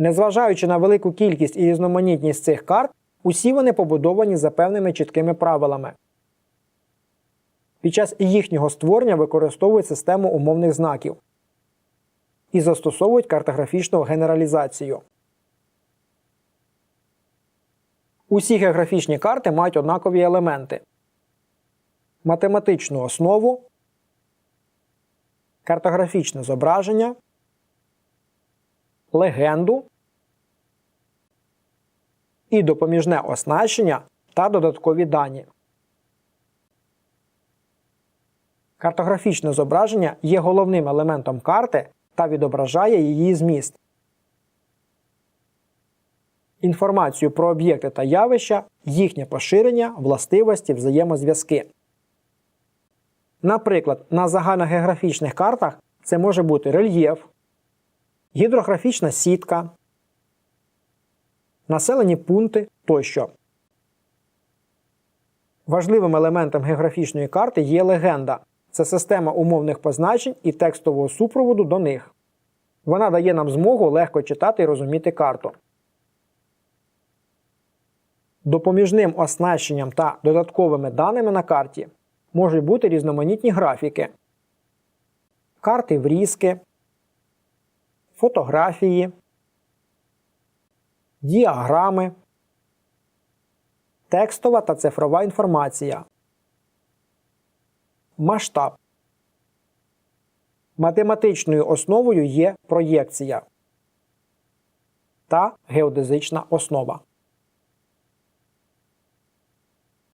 Незважаючи на велику кількість і різноманітність цих карт, усі вони побудовані за певними чіткими правилами. Під час їхнього створення використовують систему умовних знаків і застосовують картографічну генералізацію. Усі географічні карти мають однакові елементи: математичну основу, картографічне зображення, легенду і допоміжне оснащення та додаткові дані. Картографічне зображення є головним елементом карти та відображає її зміст. Інформацію про об'єкти та явища, їхнє поширення, властивості, взаємозв'язки. Наприклад, на загальногеографічних картах це може бути рельєф, гідрографічна сітка, населені пункти тощо. Важливим елементом географічної карти є легенда. Це система умовних позначень і текстового супроводу до них. Вона дає нам змогу легко читати і розуміти карту. Допоміжним оснащенням та додатковими даними на карті можуть бути різноманітні графіки, карти врізки, фотографії, діаграми, текстова та цифрова інформація, масштаб. Математичною основою є проєкція та геодезична основа.